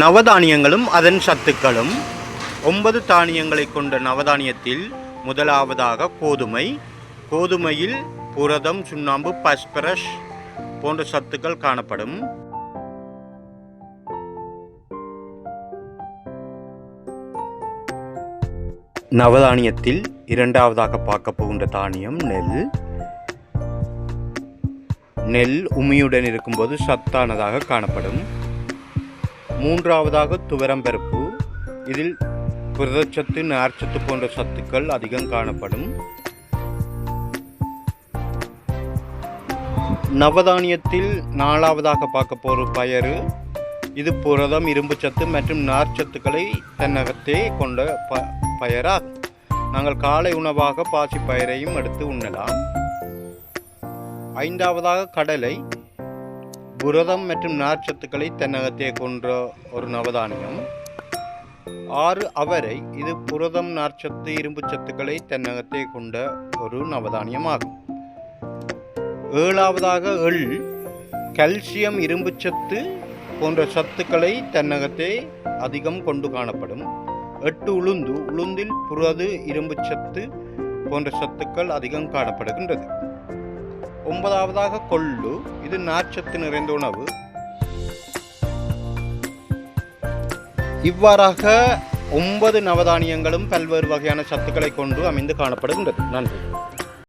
நவதானியங்களும் அதன் சத்துக்களும் ஒன்பது தானியங்களை கொண்ட நவதானியத்தில் முதலாவதாக கோதுமை கோதுமையில் புரதம் சுண்ணாம்பு பாஸ்பரஸ் போன்ற சத்துக்கள் காணப்படும். நவதானியத்தில் இரண்டாவதாக பார்க்க போகின்ற தானியம் நெல். நெல் உமியுடன் இருக்கும்போது சத்தானதாக காணப்படும். மூன்றாவதாக துவரம்பருப்பு. இதில் புரதச்சத்து நார்ச்சத்து போன்ற சத்துக்கள் அதிகம் காணப்படும். நவதானியத்தில் நாலாவதாக பார்க்க போகிற பயறு. இது புரதம் இரும்புச்சத்து மற்றும் நார்ச்சத்துக்களை தன்னகத்தே கொண்ட ப பயராகும் நாங்கள் காலை உணவாக பாசி பயிரையும் எடுத்து உண்ணலாம். ஐந்தாவதாக கடலை. புரதம் மற்றும் நார்ச்சத்துக்களை தன்னகத்தே கொன்ற ஒரு நவதானியம். ஆறு அவரை இது புரதம் நார்ச்சத்து இரும்பு சத்துக்களை தன்னகத்தே கொண்ட ஒரு நவதானியம் ஆகும் ஏழாவதாக எள் கல்சியம் இரும்புச்சத்து போன்ற சத்துக்களை தன்னகத்தே அதிகம் கொண்டு காணப்படும். எட்டு உளுந்து உளுந்தில் புரது இரும்புச்சத்து போன்ற சத்துக்கள் அதிகம் காணப்படுகின்றது. ஒன்பதாவதாக கொள்ளு. இது நார்ச்சத்து நிறைந்த உணவு. இவ்வாறாக ஒன்பது நவதானியங்களும் பல்வேறு வகையான சத்துக்களை கொண்டு அமைந்து காணப்படுகின்றது. நன்றி.